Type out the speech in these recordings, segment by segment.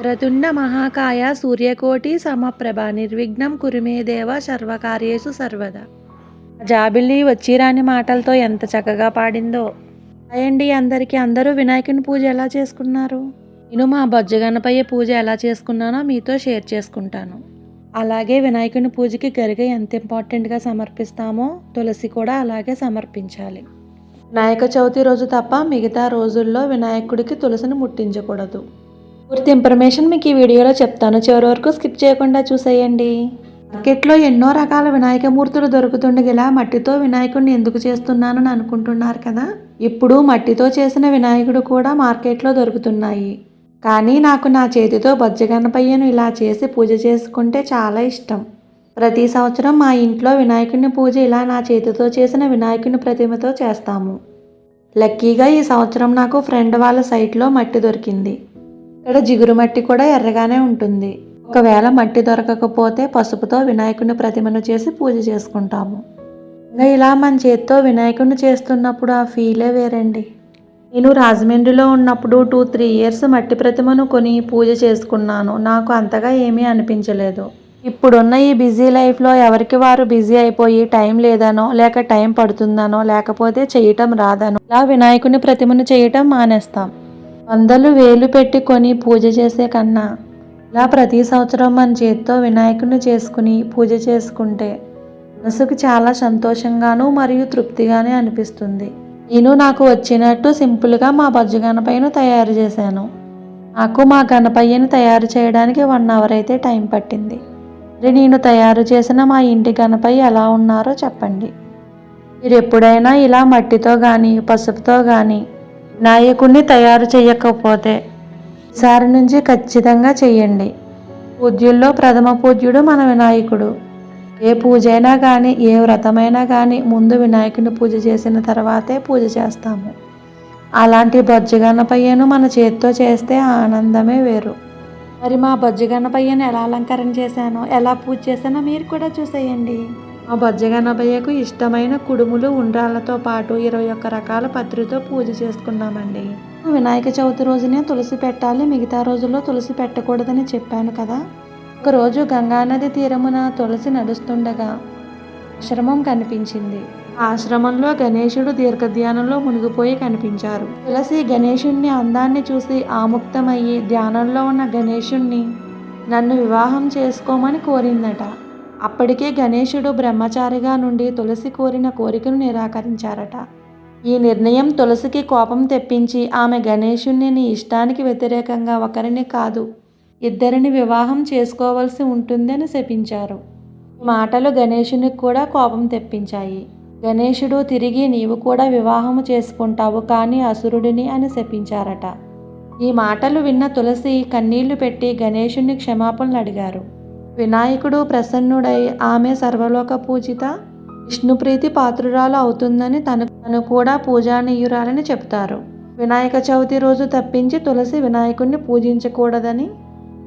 రతుండ మహాకాయ సూర్యకోటి సమప్రభ నిర్విఘ్నం కురుమే దేవ సర్వకార్యేషు సర్వదా. జాబిల్లి వచ్చిరాని మాటలతో ఎంత చక్కగా పాడిందో. అయండి అందరికీ అందరూ వినాయకుని పూజ ఎలా చేసుకున్నారు? నేను మా బొజ్జగణపయ్య పూజ ఎలా చేసుకున్నానో మీతో షేర్ చేసుకుంటాను. అలాగే వినాయకుని పూజకి గరిగ ఎంత ఇంపార్టెంట్గా సమర్పిస్తామో తులసి కూడా అలాగే సమర్పించాలి. వినాయక చవితి రోజు తప్ప మిగతా రోజుల్లో వినాయకుడికి తులసిని ముట్టించకూడదు. పూర్తి ఇన్ఫర్మేషన్ మీకు ఈ వీడియోలో చెప్తాను. చివరి వరకు స్కిప్ చేయకుండా చూసేయండి. మార్కెట్లో ఎన్నో రకాల వినాయక మూర్తులు దొరుకుతుండగా మట్టితో వినాయకుడిని ఎందుకు చేస్తున్నానని అనుకుంటున్నారు కదా? ఇప్పుడు మట్టితో చేసిన వినాయకుడు కూడా మార్కెట్లో దొరుకుతున్నాయి. కానీ నాకు నా చేతితో బొజ్జగణపయ్యను ఇలా చేసి పూజ చేసుకుంటే చాలా ఇష్టం. ప్రతి సంవత్సరం మా ఇంట్లో వినాయకుని పూజ ఇలా నా చేతితో చేసిన వినాయకుని ప్రతిమతో చేస్తాము. లక్కీగా ఈ సంవత్సరం నాకు ఫ్రెండ్ వాళ్ళ సైట్లో మట్టి దొరికింది. ఇక్కడ జిగురు మట్టి కూడా ఎర్రగానే ఉంటుంది. ఒకవేళ మట్టి దొరకకపోతే పసుపుతో వినాయకుని ప్రతిమను చేసి పూజ చేసుకుంటాము. ఇంకా ఇలా మన చేతితో వినాయకుడిని చేస్తున్నప్పుడు ఆ ఫీలే వేరండి. నేను రాజమండ్రిలో ఉన్నప్పుడు టూ త్రీ ఇయర్స్ మట్టి ప్రతిమను కొని పూజ చేసుకున్నాను. నాకు అంతగా ఏమీ అనిపించలేదు. ఇప్పుడున్న ఈ బిజీ లైఫ్లో ఎవరికి వారు బిజీ అయిపోయి టైం లేదనో లేక టైం పడుతుందనో లేకపోతే చేయటం రాదనో ఇలా వినాయకుని ప్రతిమను చేయటం మానేస్తాం. వందలు వేలు పెట్టి కొని పూజ చేసే కన్నా ఇలా ప్రతి సంవత్సరం మన చేతితో వినాయకుడిని చేసుకుని పూజ చేసుకుంటే మనసుకు చాలా సంతోషంగాను మరియు తృప్తిగానే అనిపిస్తుంది. నేను నాకు వచ్చినట్టు సింపుల్గా మా బజ్జు గణపయ్యను తయారు చేశాను. నాకు మా గణపయ్యను తయారు చేయడానికి వన్ అవర్ అయితే టైం పట్టింది. మరి నేను తయారు చేసిన మా ఇంటి గణపయ్య ఎలా ఉన్నారో చెప్పండి. మీరు ఎప్పుడైనా ఇలా మట్టితో కానీ పసుపుతో కానీ వినాయకుడిని తయారు చేయకపోతే సారి నుంచి ఖచ్చితంగా చెయ్యండి. పూజ్యుల్లో ప్రథమ పూజ్యుడు మన వినాయకుడు. ఏ పూజ అయినా కానీ ఏ వ్రతమైనా కానీ ముందు వినాయకుని పూజ చేసిన తర్వాతే పూజ చేస్తాము. అలాంటి బొజ్జగన్నపయ్యను మన చేతితో చేస్తే ఆనందమే వేరు. మరి మా బొజ్జగన్నపయ్యను ఎలా అలంకరణ చేశానో ఎలా పూజ చేశానో మీరు కూడా చూసేయండి. మా బొజ్జగన్నపయ్యకు ఇష్టమైన కుడుములు ఉండ్రాలతో పాటు ఇరవై ఒక్క రకాల పత్రితో పూజ చేసుకున్నామండి. వినాయక చవితి రోజునే తులసి పెట్టాలి మిగతా రోజుల్లో తులసి పెట్టకూడదని చెప్పాను కదా. ఒకరోజు గంగానది తీరమున తులసి నడుస్తుండగా ఆశ్రమం కనిపించింది. ఆశ్రమంలో గణేశుడు దీర్ఘధ్యానంలో మునిగిపోయి కనిపించారు. తులసి గణేశుణ్ణి అందాన్ని చూసి ఆముక్తమయ్యి ధ్యానంలో ఉన్న గణేశుణ్ణి నన్ను వివాహం చేసుకోమని కోరిందట. అప్పటికే గణేశుడు బ్రహ్మచారిగా నుండి తులసి కోరిన కోరికను నిరాకరించారట. ఈ నిర్ణయం తులసికి కోపం తెప్పించి ఆమె గణేశుణ్ణి నీ ఇష్టానికి వ్యతిరేకంగా ఒకరిని కాదు ఇద్దరిని వివాహం చేసుకోవలసి ఉంటుందని శపించారు. మాటలు గణేశునికి కూడా కోపం తెప్పించాయి. గణేశుడు తిరిగి నీవు కూడా వివాహము చేసుకుంటావు కానీ అసురుడిని అని శపించారట. ఈ మాటలు విన్న తులసి కన్నీళ్ళు పెట్టి గణేశుని క్షమాపణలు అడిగారు. వినాయకుడు ప్రసన్నుడై ఆమె సర్వలోక పూజిత విష్ణుప్రీతి పాత్రురాలు అవుతుందని తను తను కూడా పూజానీయురాలని చెప్తారు. వినాయక చవితి రోజు తప్పించి తులసి వినాయకుడిని పూజించకూడదని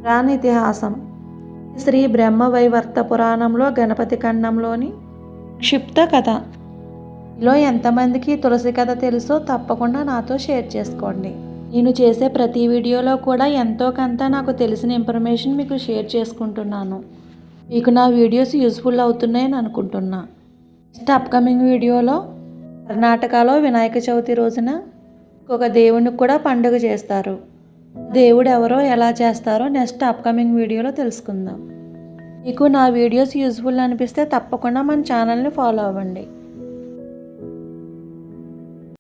రాని ఇతిహాసం. శ్రీ బ్రహ్మవైవర్త పురాణంలో గణపతి ఖండంలోని క్షిప్త కథ. ఇలా ఎంతమందికి తులసి కథ తెలుసో తప్పకుండా నాతో షేర్ చేసుకోండి. నేను చేసే ప్రతి వీడియోలో కూడా ఎంతో కొంత నాకు తెలిసిన ఇన్ఫర్మేషన్ మీకు షేర్ చేసుకుంటున్నాను. మీకు నా వీడియోస్ యూస్ఫుల్ అవుతున్నాయని అనుకుంటున్నా. నెక్స్ట్ అప్కమింగ్ వీడియోలో కర్ణాటకలో వినాయక చవితి రోజున ఒక దేవునికి కూడా పండుగ చేస్తారు. దేవుడు ఎవరో ఎలా చేస్తారో నెక్స్ట్ అప్కమింగ్ వీడియోలో తెలుసుకుందాం. మీకు నా వీడియోస్ యూస్ఫుల్ అనిపిస్తే తప్పకుండా మన ఛానల్ని ఫాలో అవ్వండి.